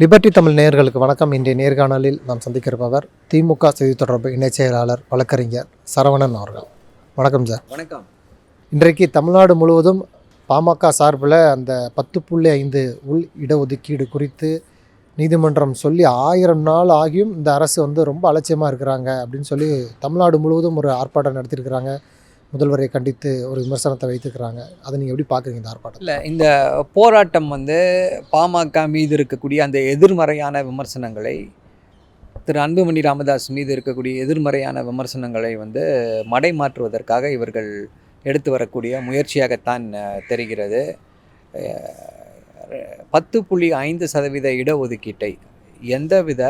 Liberty Tamil நேயர்களுக்கு வணக்கம். இன்றைய நேர்காணலில் நாம் சந்திக்கிறப்பவர் திமுக செய்தி தொடர்பு இணைச் செயலாளர் வழக்கறிஞர் சரவணன் அவர்கள். வணக்கம் சார். வணக்கம். இன்றைக்கு தமிழ்நாடு முழுவதும் பாமக சார்பில் அந்த பத்து புள்ளி ஐந்து உள் இடஒதுக்கீடு குறித்து நீதிமன்றம் சொல்லி ஆயிரம் நாள் ஆகியும் இந்த அரசு வந்து ரொம்ப அலட்சியமாக இருக்கிறாங்க அப்படின்னு சொல்லி தமிழ்நாடு முழுவதும் ஒரு ஆர்ப்பாட்டம் நடத்தியிருக்கிறாங்க. முதல்வரை கண்டித்து ஒரு விமர்சனத்தை வைத்துக்கிறாங்க அதை நீங்கள் எப்படி பார்க்குறீங்க இந்த ஆர்ப்பாட்டம் இல்லை இந்த போராட்டம் வந்து பாமக மீது இருக்கக்கூடிய அந்த எதிர்மறையான விமர்சனங்களை திரு அன்புமணி ராமதாஸ் மீது இருக்கக்கூடிய எதிர்மறையான விமர்சனங்களை வந்து மடை மாற்றுவதற்காக இவர்கள் எடுத்து வரக்கூடிய முயற்சியாகத்தான் தெரிகிறது. பத்து புள்ளி ஐந்து சதவீத இடஒதுக்கீட்டை எந்தவித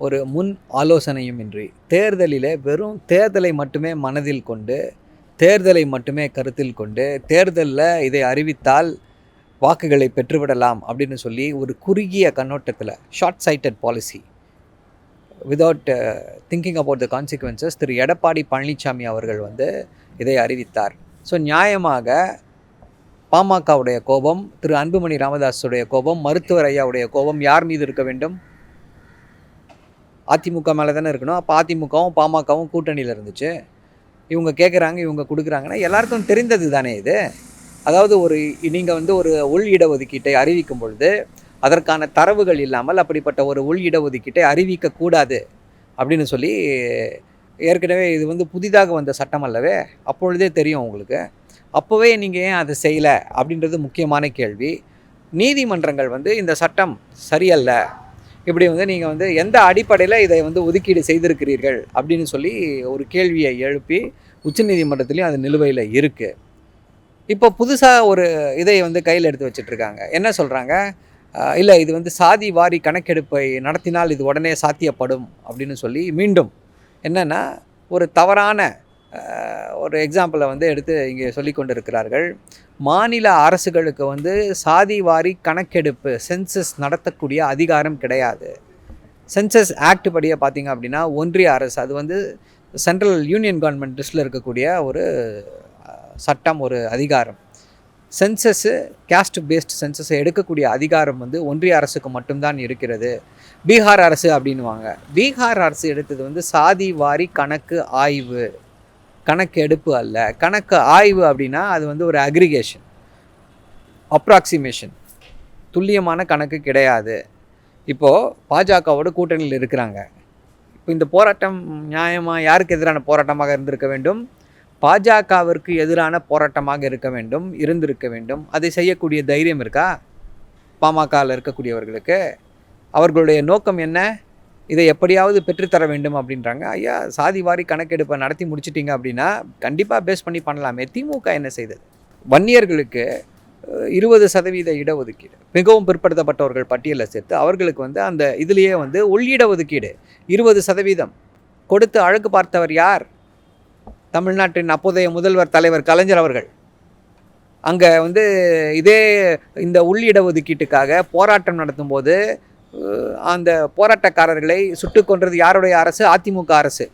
ஒரு முன் ஆலோசனையும் இன்றி தேர்தலிலே வெறும் தேர்தலை மட்டுமே மனதில் கொண்டு தேர்தலை மட்டுமே கருத்தில் கொண்டு தேர்தலில் இதை அறிவித்தால் வாக்குகளை பெற்றுவிடலாம் அப்படின்னு சொல்லி ஒரு குறுகிய கண்ணோட்டத்தில் short sighted policy without thinking about the consequences திரு. எடப்பாடி பழனிசாமி அவர்கள் வந்து இதை அறிவித்தார். ஸோ நியாயமாக பாமகவுடைய கோபம் திரு. அன்புமணி ராமதாஸுடைய கோபம் மருத்துவர் ஐயாவுடைய கோபம் யார் மீது இருக்க வேண்டும்? அதிமுக மேலே தானே இருக்கணும். அப்போ அதிமுகவும் பாமகவும் கூட்டணியில் இருந்துச்சு. இவங்க கேட்குறாங்க இவங்க கொடுக்குறாங்கன்னா எல்லாருக்கும் தெரிந்தது தானே இது? அதாவது ஒரு நீங்கள் வந்து ஒரு உள் இடஒதுக்கீட்டை அறிவிக்கும் பொழுது அதற்கான தரவுகள் இல்லாமல் அப்படிப்பட்ட ஒரு உள் இடஒதுக்கீட்டை அறிவிக்கக்கூடாது அப்படின்னு சொல்லி ஏற்கனவே இது வந்து புதிதாக வந்த சட்டம் அல்லவே அப்பொழுதே தெரியும் உங்களுக்கு. அப்போவே நீங்கள் ஏன் அதை செய்யலை அப்படின்றது முக்கியமான கேள்வி. நீதிமன்றங்கள் வந்து இந்த சட்டம் சரியல்ல. இப்படி வந்து நீங்கள் வந்து எந்த அடிப்படையில் இதை வந்து ஒதுக்கீடு செய்திருக்கிறீர்கள் அப்படின்னு சொல்லி ஒரு கேள்வியை எழுப்பி உச்சநீதிமன்றத்துலேயும் அது நிலுவையில் இருக்குது இப்போ புதுசாக ஒரு இதை வந்து கையில் எடுத்து வச்சிட்டு இருக்காங்க என்ன சொல்கிறாங்க இல்லை இது வந்து சாதி வாரி கணக்கெடுப்பை நடத்தினால் இது உடனே சாத்தியப்படும் அப்படின்னு சொல்லி மீண்டும் என்னென்னா ஒரு தவறான ஒரு எக்ஸாம்பிளை வந்து எடுத்து இங்கே சொல்லி கொண்டிருக்கிறார்கள். மாநில அரசுகளுக்கு வந்து சாதி வாரி கணக்கெடுப்பு சென்சஸ் நடத்தக்கூடிய அதிகாரம் கிடையாது. சென்சஸ் ஆக்ட் படியே பார்த்தீங்க அப்படின்னா ஒன்றிய அரசு அது வந்து சென்ட்ரல் யூனியன் கவர்மெண்ட் லிஸ்ட்டில் இருக்கக்கூடிய ஒரு சட்டம் ஒரு அதிகாரம். சென்சஸ்ஸு கேஸ்ட் பேஸ்ட் சென்சஸை எடுக்கக்கூடிய அதிகாரம் வந்து ஒன்றிய அரசுக்கு மட்டும்தான் இருக்கிறது. பீகார் அரசு அப்படின்னுவாங்க. பீகார் அரசு எடுத்தது வந்து சாதி வாரி கணக்கு ஆய்வு. கணக்கு எடுப்பு அல்ல. கணக்கு ஆய்வு அப்படின்னா அது வந்து ஒரு அக்ரிகேஷன் அப்ராக்சிமேஷன் துல்லியமான கணக்கு கிடையாது. இப்போது பாஜகவோட கூட்டணியில் இருக்கிறாங்க. இப்போ இந்த போராட்டம் நியாயமாக யாருக்கு எதிரான போராட்டமாக இருந்திருக்க வேண்டும்? பாஜகவிற்கு எதிரான போராட்டமாக இருக்க வேண்டும் இருந்திருக்க வேண்டும். அதை செய்யக்கூடிய தைரியம் இருக்கா? பாமகவில் இருக்கக்கூடியவர்களுக்கு. அவர்களுடைய நோக்கம் என்ன? இதை எப்படியாவது பெற்றுத்தர வேண்டும் அப்படின்றாங்க. ஐயா சாதி வாரி கணக்கெடுப்பை நடத்தி முடிச்சிட்டிங்க அப்படின்னா கண்டிப்பாக பேஸ் பண்ணி பண்ணலாமே. திமுக என்ன செய்தது? வன்னியர்களுக்கு இருபது சதவீத இடஒதுக்கீடு. மிகவும் பிற்படுத்தப்பட்டவர்கள் பட்டியலில் சேர்த்து அவர்களுக்கு வந்து அந்த இதுலேயே வந்து உள்ளிடஒதுக்கீடு. ஒதுக்கீடு இருபது சதவீதம். கொடுத்து அழகு பார்த்தவர் யார்? தமிழ்நாட்டின் அப்போதைய முதல்வர் தலைவர் கலைஞர் அவர்கள். அங்கே வந்து இதே இந்த உள்ளிடஒதுக்கீட்டுக்காக போராட்டம் நடத்தும்போது அந்த போராட்டக்காரர்களை சுட்டு கொன்றது யாருடைய அரசு? அதிமுக அரசு.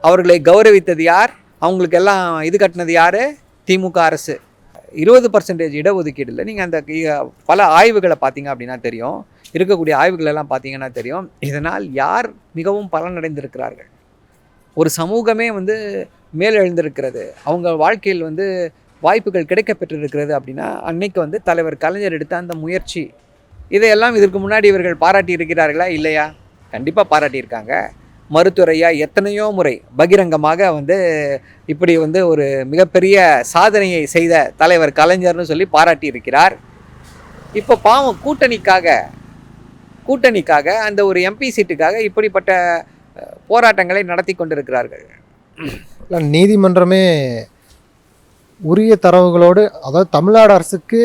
அவர்களை கௌரவித்தது யார்? அவங்களுக்கு எல்லாம் இது கட்டினது யார்? திமுக அரசு. இருபது பர்சன்டேஜ் இடஒதுக்கீடில் நீங்கள் அந்த பல ஆய்வுகளை பார்த்தீங்க அப்படின்னா தெரியும். இருக்கக்கூடிய ஆய்வுகளெல்லாம் பார்த்தீங்கன்னா தெரியும். இதனால் யார் மிகவும் பலனடைந்திருக்கிறார்கள்? ஒரு சமூகமே வந்து மேலெழுந்திருக்கிறது. அவங்க வாழ்க்கையில் வந்து வாய்ப்புகள் கிடைக்க பெற்றிருக்கிறது அப்படின்னா அன்னைக்கு வந்து தலைவர் கலைஞர் எடுத்த அந்த முயற்சி இதையெல்லாம் இதற்கு முன்னாடி இவர்கள் பாராட்டி இருக்கிறார்களா இல்லையா? கண்டிப்பாக பாராட்டியிருக்காங்க. மருத்துவரையா எத்தனையோ முறை பகிரங்கமாக வந்து இப்படி வந்து ஒரு மிகப்பெரிய சாதனையை செய்த தலைவர் கலைஞர்னு சொல்லி பாராட்டியிருக்கிறார். இப்போ பாவம் கூட்டணிக்காக கூட்டணிக்காக அந்த ஒரு எம்பி சீட்டுக்காக இப்படிப்பட்ட போராட்டங்களை நடத்தி கொண்டிருக்கிறார்கள். நீதிமன்றமே உரிய தரவுகளோடு அதாவது தமிழ்நாடு அரசுக்கு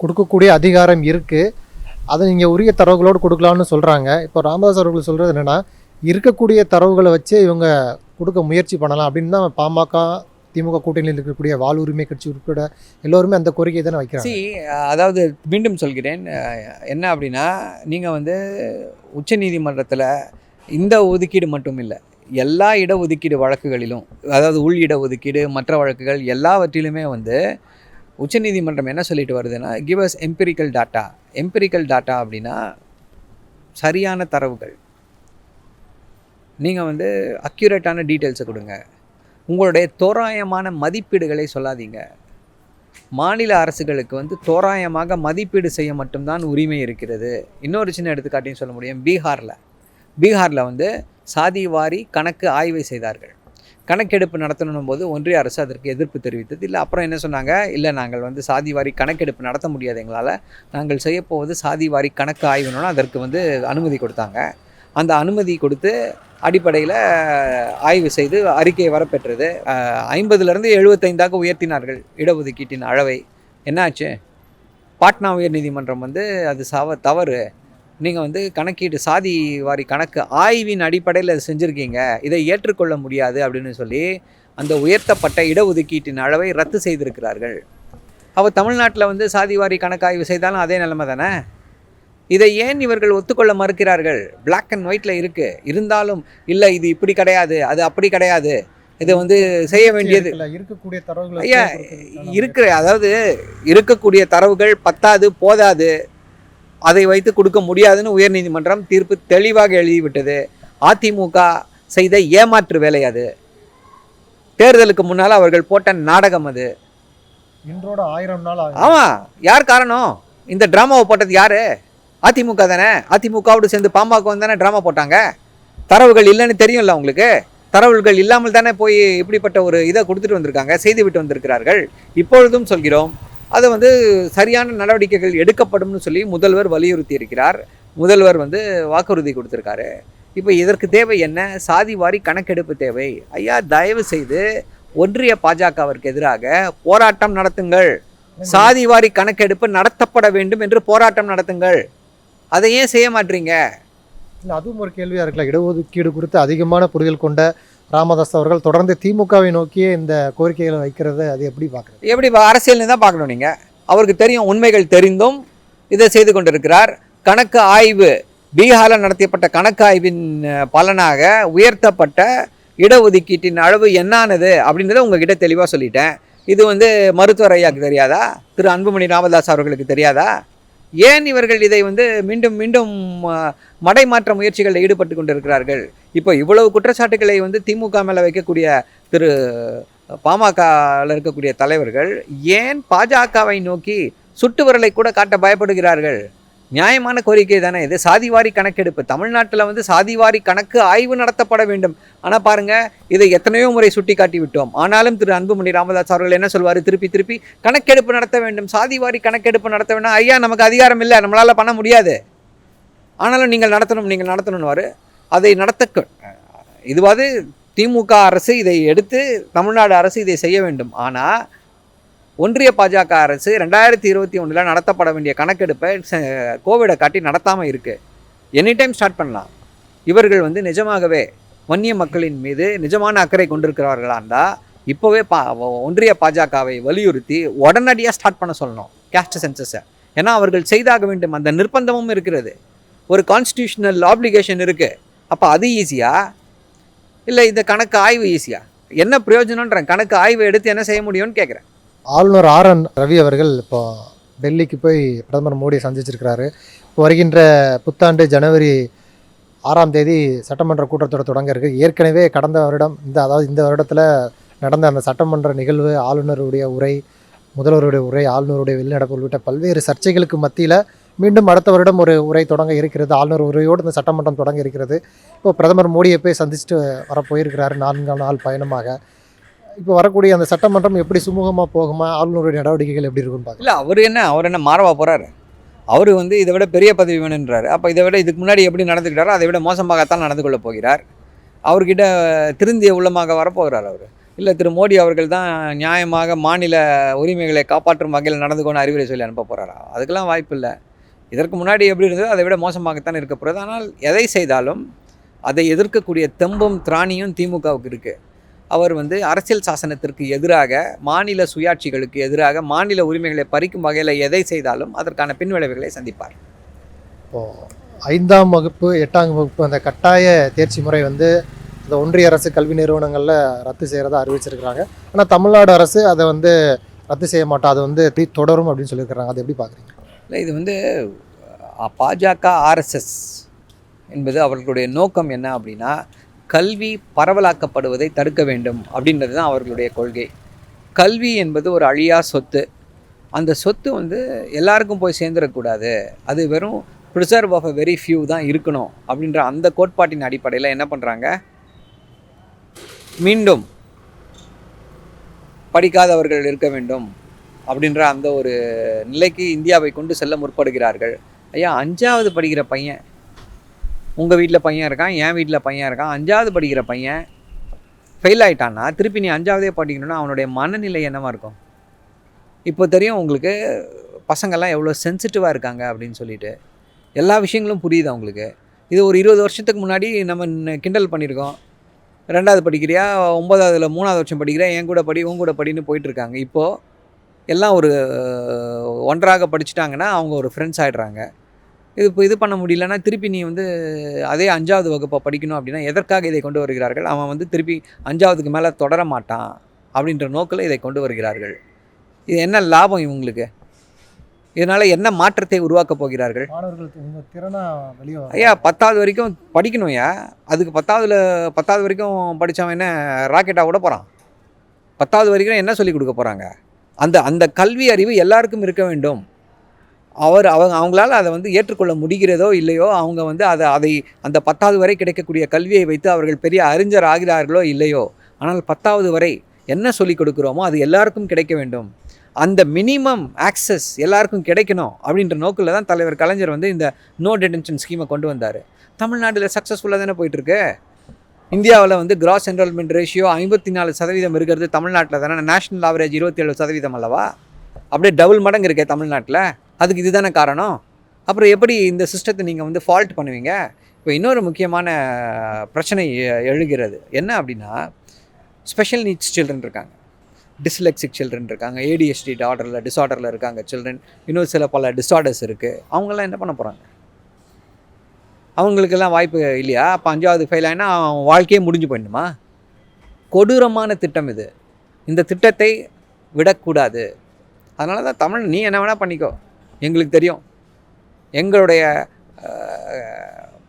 கொடுக்கக்கூடிய அதிகாரம் இருக்குது அதை நீங்கள் உரிய தரவுகளோடு கொடுக்கலாம்னு சொல்கிறாங்க இப்போ ராமதாஸ் அவர்கள் சொல்கிறது என்னென்னா இருக்கக்கூடிய தரவுகளை வச்சே இவங்க கொடுக்க முயற்சி பண்ணலாம் அப்படின்னு தான் பாமக திமுக கூட்டணியில் இருக்கக்கூடிய வாழ் உரிமை கட்சி உட்பட எல்லோருமே அந்த கோரிக்கை தானே வைக்கிறாங்க. அதாவது மீண்டும் சொல்கிறேன். என்ன அப்படின்னா நீங்கள் வந்து உச்சநீதிமன்றத்தில் இந்த ஒதுக்கீடு மட்டும் இல்லை எல்லா இடஒதுக்கீடு வழக்குகளிலும் அதாவது உள் இடஒதுக்கீடு மற்ற வழக்குகள் எல்லாவற்றிலுமே வந்து உச்சநீதிமன்றம் என்ன சொல்லிட்டு வருதுன்னா give us empirical data empirical data அப்படின்னா சரியான தரவுகள். நீங்கள் வந்து அக்யூரேட்டான டீட்டெயில்ஸை கொடுங்க. உங்களுடைய தோராயமான மதிப்பீடுகளை சொல்லாதீங்க. மாநில அரசுகளுக்கு வந்து தோராயமாக மதிப்பீடு செய்ய மட்டும்தான் உரிமை இருக்கிறது. இன்னொரு சின்ன எடுத்துக்காட்டின்னு சொல்ல முடியும். பீகாரில். பீகாரில் வந்து சாதி வாரி கணக்கு ஆய்வை செய்தார்கள். கணக்கெடுப்பு நடத்தணும் போது ஒன்றிய அரசு அதற்கு எதிர்ப்பு தெரிவித்தது. இல்லை அப்புறம் என்ன சொன்னாங்க? இல்லை நாங்கள் வந்து சாதிவாரி கணக்கெடுப்பு நடத்த முடியாது எங்களால். நாங்கள் செய்யப்போவது சாதிவாரி கணக்கு ஆய்வுனா அதற்கு வந்து அனுமதி கொடுத்தாங்க. அந்த அனுமதி கொடுத்து அடிப்படையில் ஆய்வு செய்து அறிக்கையை வரப்பெற்றது. ஐம்பதுலேருந்து எழுபத்தைந்தாக உயர்த்தினார்கள் இடஒதுக்கீட்டின் அளவை. என்னாச்சு? பாட்னா உயர்நீதிமன்றம் வந்து அது சவ தவறு. நீங்கள் வந்து கணக்கீடு சாதி வாரி கணக்கு ஆய்வின் அடிப்படையில் செஞ்சுருக்கீங்க. இதை ஏற்றுக்கொள்ள முடியாது அப்படின்னு சொல்லி அந்த உயர்த்தப்பட்ட இடஒதுக்கீட்டின் அளவை ரத்து செய்திருக்கிறார்கள். அப்போ தமிழ்நாட்டில் வந்து சாதி வாரி கணக்காய்வு செய்தாலும் அதே நிலைமை தானே? இதை ஏன் இவர்கள் ஒத்துக்கொள்ள மறுக்கிறார்கள்? Black அண்ட் ஒயிட்டில் இருக்குது இருந்தாலும் இல்லை இது இப்படி கிடையாது அது அப்படி கிடையாது. இது வந்து செய்ய வேண்டியது இருக்கக்கூடிய தரவுகளை ஐயா இருக்கிற அதாவது இருக்கக்கூடிய தரவுகள் பத்தாது போதாது. அதை வைத்து கொடுக்க முடியாதுன்னு உயர்நீதிமன்றம் தீர்ப்பு தெளிவாக எழுதிவிட்டது. அதிமுக செய்த ஏமாற்று வேலை அது. தேர்தலுக்கு முன்னால் அவர்கள் போட்ட நாடகம் அது. இன்றோட ஆயிரம் நாள் ஆமாம் யார் காரணம்? இந்த ட்ராமாவை போட்டது யாரு? அதிமுக தானே? அதிமுகவோடு சேர்ந்து பாமக தானே ட்ராமா போட்டாங்க? தரவுகள் இல்லைன்னு தெரியும்ல உங்களுக்கு? தரவுகள் இல்லாமல் தானே போய் இப்படிப்பட்ட ஒரு இதை கொடுத்துட்டு வந்திருக்காங்க செய்து விட்டு வந்திருக்கிறார்கள். இப்பொழுதும் சொல்கிறோம் அது வந்து சரியான நடவடிக்கைகள் எடுக்கப்படும்னு சொல்லி முதல்வர் வலியுறுத்தி இருக்கிறார் முதல்வர் வந்து வாக்குறுதி கொடுத்துருக்காரு. இப்போ இதற்கு தேவை என்ன? சாதி வாரி கணக்கெடுப்பு தேவை. ஐயா தயவு செய்து ஒன்றிய பாஜகவிற்கு எதிராக போராட்டம் நடத்துங்கள். சாதி வாரி கணக்கெடுப்பு நடத்தப்பட வேண்டும் என்று போராட்டம் நடத்துங்கள். அதை ஏன் செய்ய மாட்டீங்க? இல்லை அதுவும் ஒரு கேள்வியா இருக்குல்ல. இடஒதுக்கீடு குறித்து அதிகமான புரிதல் கொண்ட ராமதாஸ் அவர்கள் தொடர்ந்து திமுகவை நோக்கியே இந்த கோரிக்கைகளை வைக்கிறது அது எப்படி பார்க்குறது? எப்படி அரசியல்னு தான் பார்க்கணும் நீங்கள் அவருக்கு தெரியும் உண்மைகள் தெரிந்தும் இதை செய்து கொண்டிருக்கிறார். கணக்கு ஆய்வு பீகாரில் நடத்தப்பட்ட கணக்கு ஆய்வின் பலனாக உயர்த்தப்பட்ட இடஒதுக்கீட்டின் அளவு என்னானது அப்படின்றத உங்ககிட்ட தெளிவாக சொல்லிட்டேன். இது வந்து மருத்துவர் ஐயாவுக்கு தெரியாதா? திரு அன்புமணி ராமதாஸ் அவர்களுக்கு தெரியாதா? ஏன் இவர்கள் இதை வந்து மீண்டும் மீண்டும் மடை மடைமாற்ற முயற்சிகளில் ஈடுபட்டு கொண்டிருக்கிறார்கள்? இப்போ இவ்வளவு குற்றச்சாட்டுகளை வந்து திமுக மேலே வைக்கக்கூடிய திரு பாமகவில் இருக்கக்கூடிய தலைவர்கள் ஏன் பாஜகவை நோக்கி சுட்டு விரலை கூட காட்ட பயப்படுகிறார்கள்? நியாயமான கோரிக்கை தானே இது? சாதிவாரி கணக்கெடுப்பு. தமிழ்நாட்டில் வந்து சாதிவாரி கணக்கு ஆய்வு நடத்தப்பட வேண்டும். ஆனால் பாருங்கள் இதை எத்தனையோ முறை சுட்டி காட்டி விட்டோம். ஆனாலும் திரு அன்புமணி ராமதாஸ் அவர்கள் என்ன சொல்வார்? திருப்பி திருப்பி கணக்கெடுப்பு நடத்த வேண்டும். சாதிவாரி கணக்கெடுப்பு நடத்த வேண்டாம் ஐயா நமக்கு அதிகாரம் இல்லை. நம்மளால் பண்ண முடியாது. ஆனாலும் நீங்கள் நடத்தணும் நீங்கள் நடத்தணும்னு அதை நடத்த இதுவாது திமுக அரசு இதை எடுத்து தமிழ்நாடு அரசு இதை செய்ய வேண்டும். ஆனால் ஒன்றிய பாஜக அரசு ரெண்டாயிரத்தி இருபத்தி ஒன்றில் நடத்தப்பட வேண்டிய கணக்கெடுப்பை ச- கோவிடை காட்டி நடத்தாமல் இருக்குது எனி டைம் ஸ்டார்ட் பண்ணலாம். இவர்கள் வந்து நிஜமாகவே வன்னிய மக்களின் மீது நிஜமான அக்கறை கொண்டிருக்கிறார்களா இருந்தால் இப்போவே பா ஒன்றிய பாஜகவை வலியுறுத்தி உடனடியாக ஸ்டார்ட் பண்ண சொல்லணும். கேஸ்ட் சென்சஸை ஏன்னா அவர்கள் செய்தாக வேண்டும். அந்த நிர்பந்தமும் இருக்கிறது. ஒரு கான்ஸ்டியூஷனல் ஆப்ளிகேஷன் இருக்குது அப்போ அது ஈஸியா இல்லை இந்த கணக்கு ஆய்வு ஈஸியா என்ன பிரயோஜனன்றேன் கணக்கு ஆய்வு எடுத்து என்ன செய்ய முடியும்னு கேட்குறேன் ஆளுநர் ஆர் என் ரவி அவர்கள் இப்போ டெல்லிக்கு போய் பிரதமர் மோடியை சந்திச்சிருக்கிறாரு. இப்போ வருகின்ற புத்தாண்டு ஜனவரி ஆறாம் தேதி சட்டமன்ற கூட்டத்தொடர் தொடங்க இருக்கு. ஏற்கனவே கடந்த வருடம் இந்த அதாவது இந்த வருடத்தில் நடந்த அந்த சட்டமன்ற நிகழ்வு ஆளுநருடைய உரை முதல்வருடைய உரை ஆளுநருடைய வெளிநடப்பு உள்ளிட்ட பல்வேறு சர்ச்சைகளுக்கு மத்தியில் மீண்டும் அடுத்த வருடம் ஒரு உரை தொடங்க இருக்கிறது. ஆளுநர் உரையோடு இந்த சட்டமன்றம் தொடங்க இருக்கிறது. இப்போ பிரதமர் மோடியை போய் சந்திச்சுட்டு வர போயிருக்கிறாரு. நான்கு நாள் பயணமாக இப்போ வரக்கூடிய அந்த சட்டமன்றம் எப்படி சுமூகமாக போகுமா? ஆளுநருடைய நடவடிக்கைகள் எப்படி இருக்கும்னு பார்க்கலாம். இல்லை அவர் என்ன அவர் என்ன மாறவா போகிறாரு அவர் வந்து இதை விட பெரிய பதவி வேணுன்றார். அப்போ இதை விட இதுக்கு முன்னாடி எப்படி நடந்துக்கிட்டாரோ அதை விட மோசமாகத்தான் நடந்து கொள்ள போகிறார். அவர்கிட்ட திருந்திய உள்ளமாக வரப்போகிறார் அவர். இல்லை திரு மோடி அவர்கள் தான் நியாயமாக மாநில உரிமைகளை காப்பாற்றும் வகையில் நடந்து கொண்டு அறிவுரை சொல்லி அனுப்ப போகிறாரா அதுக்கெல்லாம் வாய்ப்பு இல்லை. இதற்கு முன்னாடி எப்படி இருந்ததோ அதை விட மோசமாகத்தான் இருக்க போகிறது ஆனால் எதை செய்தாலும் அதை எதிர்க்கக்கூடிய தெம்பும் திராணியும் திமுகவுக்கு இருக்குது அவர் வந்து அரசியல் சாசனத்திற்கு எதிராக மாநில சுயாட்சிகளுக்கு எதிராக மாநில உரிமைகளை பறிக்கும் வகையில் எதை செய்தாலும் அதற்கான பின்விளைவுகளை சந்திப்பார். இப்போது ஐந்தாம் வகுப்பு எட்டாம் வகுப்பு அந்த கட்டாய தேர்ச்சி முறை வந்து இந்த ஒன்றிய அரசு கல்வி நிறுவனங்களில் ரத்து செய்கிறதா அறிவிச்சிருக்கிறாங்க. ஆனால் தமிழ்நாடு அரசு அதை வந்து ரத்து செய்ய மாட்டோம் அது வந்து எப்படி தொடரும் அப்படின்னு சொல்லியிருக்கிறாங்க. அதை எப்படி பார்க்குறீங்க இல்லை இது வந்து பாஜக ஆர்எஸ்எஸ் என்பது அவர்களுடைய நோக்கம் என்ன அப்படின்னா கல்வி பரவலாக்கப்படுவதை தடுக்க வேண்டும் அப்படின்றது தான் அவர்களுடைய கொள்கை. கல்வி என்பது ஒரு அழியா சொத்து. அந்த சொத்து வந்து எல்லாருக்கும் போய் சேர்ந்துடக்கூடாது அது வெறும் preserve of a very few தான் இருக்கணும் அப்படின்ற அந்த கோட்பாட்டின் அடிப்படையில் என்ன பண்ணுறாங்க மீண்டும் படிக்காதவர்கள் இருக்க வேண்டும் அப்படின்ற அந்த ஒரு நிலைக்கு இந்தியாவை கொண்டு செல்ல முற்படுகிறார்கள். ஐயா அஞ்சாவது படிக்கிற பையன் உங்கள் வீட்டில் பையன் இருக்கான் என் வீட்டில் பையன் இருக்கான் அஞ்சாவது படிக்கிற பையன் ஃபெயில் ஆகிட்டான்னா திருப்பி நீ அஞ்சாவதே படிக்கணும்னா அவனுடைய மனநிலை என்னவாக இருக்கும்? இப்போ தெரியும் உங்களுக்கு பசங்கள்லாம் எவ்வளோ சென்சிட்டிவாக இருக்காங்க அப்படின்னு சொல்லிட்டு. எல்லா விஷயங்களும் புரியுது அவங்களுக்கு இது ஒரு இருபது வருஷத்துக்கு முன்னாடி நம்ம கிண்டல் பண்ணியிருக்கோம். ரெண்டாவது படிக்கிறியா ஒம்பதாவதுல மூணாவது வருஷம் படிக்கிறியா என் கூட படி உன் கூட படின்னு போயிட்டுருக்காங்க. இப்போது எல்லாம் ஒரு ஒன்றாக படிச்சுட்டாங்கன்னா அவங்க ஒரு ஃப்ரெண்ட்ஸ் ஆகிடுறாங்க இது இப்போ இது பண்ண முடியலன்னா திருப்பி நீ வந்து அதே அஞ்சாவது வகுப்பை படிக்கணும் அப்படின்னா எதற்காக இதை கொண்டு வருகிறார்கள்? அவன் வந்து திருப்பி அஞ்சாவதுக்கு மேலே தொடர மாட்டான் அப்படின்ற நோக்கில் இதை கொண்டு வருகிறார்கள். இது என்ன லாபம் இவங்களுக்கு? இதனால் என்ன மாற்றத்தை உருவாக்கப் போகிறார்கள்? ஐயா பத்தாவது வரைக்கும் படிக்கணும்யா அதுக்கு பத்தாவதுல பத்தாவது வரைக்கும் படித்தவன் என்ன ராக்கெட்டாக விட போகிறான் பத்தாவது வரைக்கும் என்ன சொல்லி கொடுக்க போகிறாங்க அந்த அந்த கல்வி அறிவு எல்லாருக்கும் இருக்க வேண்டும். அவர் அவங்க அவங்களால அதை வந்து ஏற்றுக்கொள்ள முடிகிறதோ இல்லையோ அவங்க வந்து அதை அதை அந்த பத்தாவது வரை கிடைக்கக்கூடிய கல்வியை வைத்து அவர்கள் பெரிய அறிஞர் ஆகிறார்களோ இல்லையோ ஆனால் பத்தாவது வரை என்ன சொல்லிக் கொடுக்குறோமோ அது எல்லாருக்கும் கிடைக்க வேண்டும். அந்த மினிமம் ஆக்சஸ் எல்லாருக்கும் கிடைக்கணும் அப்படின்ற நோக்கில் தான் தலைவர் கலைஞர் வந்து இந்த நோ டெடென்ஷன் ஸ்கீமை கொண்டு வந்தார். தமிழ்நாட்டில் சக்ஸஸ்ஃபுல்லாக தானே போயிட்டுருக்கு. இந்தியாவில் வந்து கிராஸ் என்ரோல்மெண்ட் ரேஷியோ ஐம்பத்தி நாலு சதவீதம் இருக்கிறது தமிழ்நாட்டில் தானே நேஷனல் ஆவரேஜ் இருபத்தேழு சதவீதம் அல்லவா? அப்படியே டபுள் மடங்கு இருக்கே தமிழ்நாட்டில். அதுக்கு இதுதானே காரணம்? அப்புறம் எப்படி இந்த சிஸ்டத்தை நீங்கள் வந்து ஃபால்ட் பண்ணுவீங்க? இப்போ இன்னொரு முக்கியமான பிரச்சனை எ- எழுகிறது. என்ன அப்படின்னா ஸ்பெஷல் நீட்ஸ் சில்ட்ரன் இருக்காங்க. டிஸ்லெக்சிக் சில்ட்ரன் இருக்காங்க. ஏடிஎஸ்டி டார்டரில் டிஸார்டரில் இருக்காங்க சில்ட்ரன் இன்னும் சில பல டிஸார்டர்ஸ் இருக்குது அவங்கெல்லாம் என்ன பண்ண போகிறாங்க அவங்களுக்கெல்லாம் வாய்ப்பு இல்லையா? அப்போ அஞ்சாவது ஃபெயில் ஆகினா அவன் வாழ்க்கையே முடிஞ்சு போயிடணுமா? கொடூரமான திட்டம் இது. இந்த திட்டத்தை விடக்கூடாது. அதனால தான் தமிழ் நீ என்ன வேணால் பண்ணிக்கோ. எங்களுக்கு தெரியும். எங்களுடைய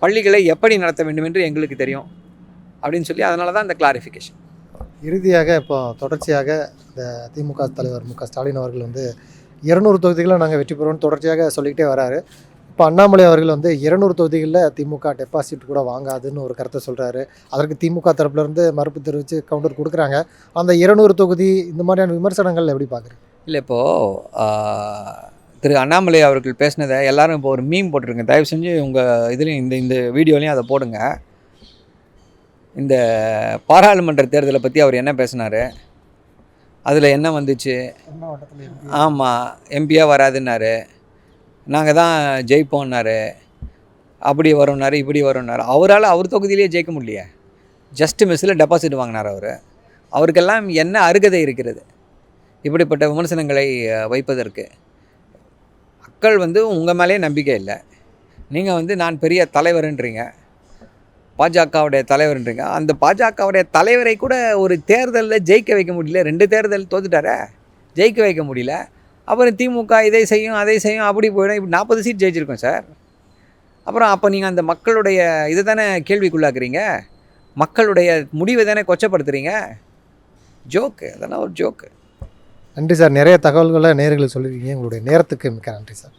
பள்ளிகளை எப்படி நடத்த வேண்டும் என்று எங்களுக்கு தெரியும். அப்படின்னு சொல்லி அதனால தான் இந்த கிளாரிஃபிகேஷன் இறுதியாக இப்போ தொடர்ச்சியாக இந்த திமுக தலைவர் மு க. ஸ்டாலின் அவர்கள் வந்து இருநூறு தொகுதிகளை நாங்கள் வெற்றி பெறுவோம்னு தொடர்ச்சியாக சொல்லிக்கிட்டே வராரு. இப்போ அண்ணாமலை அவர்கள் வந்து இருநூறு தொகுதிகளில் திமுக டெபாசிட் கூட வாங்காதுன்னு ஒரு கருத்தை சொல்கிறாரு அதற்கு திமுக தரப்புல இருந்து மறுப்பு தெரிவித்து கவுண்டர் கொடுக்குறாங்க. அந்த இருநூறு தொகுதி இந்த மாதிரியான விமர்சனங்கள் எப்படி பார்க்குறீங்க இல்லை இப்போது திரு அண்ணாமலை அவர்கள் பேசினதை எல்லோரும் இப்போ ஒரு மீம் போட்டிருங்க. தயவு செஞ்சு உங்கள் இதுலேயும் இந்த இந்த வீடியோலையும் அதை போடுங்க. இந்த பாராளுமன்ற தேர்தலை பற்றி அவர் என்ன பேசினார்? அதில் என்ன வந்துச்சு? ஆமாம் எம்பியாக வராதுன்னாரு. நாங்கள் தான் ஜெயிப்போம்னாரு. அப்படி வரும்னாரு இப்படி வரும்னாரு. அவரால் அவர் தொகுதியிலேயே ஜெயிக்க முடியல ஜஸ்ட் மிஸ்ஸில் டெபாசிட் வாங்கினார் அவர். அவருக்கெல்லாம் என்ன அருகதை இருக்கிறது? இப்படிப்பட்ட விமர்சனங்களை வைப்பதற்கு. மக்கள் வந்து உங்கள் மேலேயே நம்பிக்கை இல்லை. நீங்கள் வந்து நான் பெரிய தலைவர்ன்றீங்க. பாஜகவுடைய தலைவர்ன்றீங்க. அந்த பாஜகவுடைய தலைவரை கூட ஒரு தேர்தலில் ஜெயிக்க வைக்க முடியல. ரெண்டு தேர்தல் தோத்துட்டார? ஜெயிக்க வைக்க முடியல. அப்புறம் திமுக இதை செய்யும் அதை செய்யும் அப்படி போயிடும். இப்படி நாற்பது சீட் ஜெயிச்சிருக்கோம் சார். அப்புறம் அப்போ நீங்கள் அந்த மக்களுடைய இதை தானே கேள்விக்குள்ளாக்குறீங்க? மக்களுடைய முடிவை தானே கொச்சப்படுத்துறீங்க? ஜோக்கு. அதெல்லாம் ஒரு ஜோக்கு. நன்றி சார். நிறைய தகவல்களை நேர்களை சொல்லியிருக்கீங்க. உங்களுடைய நேரத்துக்கு மிக்க நன்றி சார்.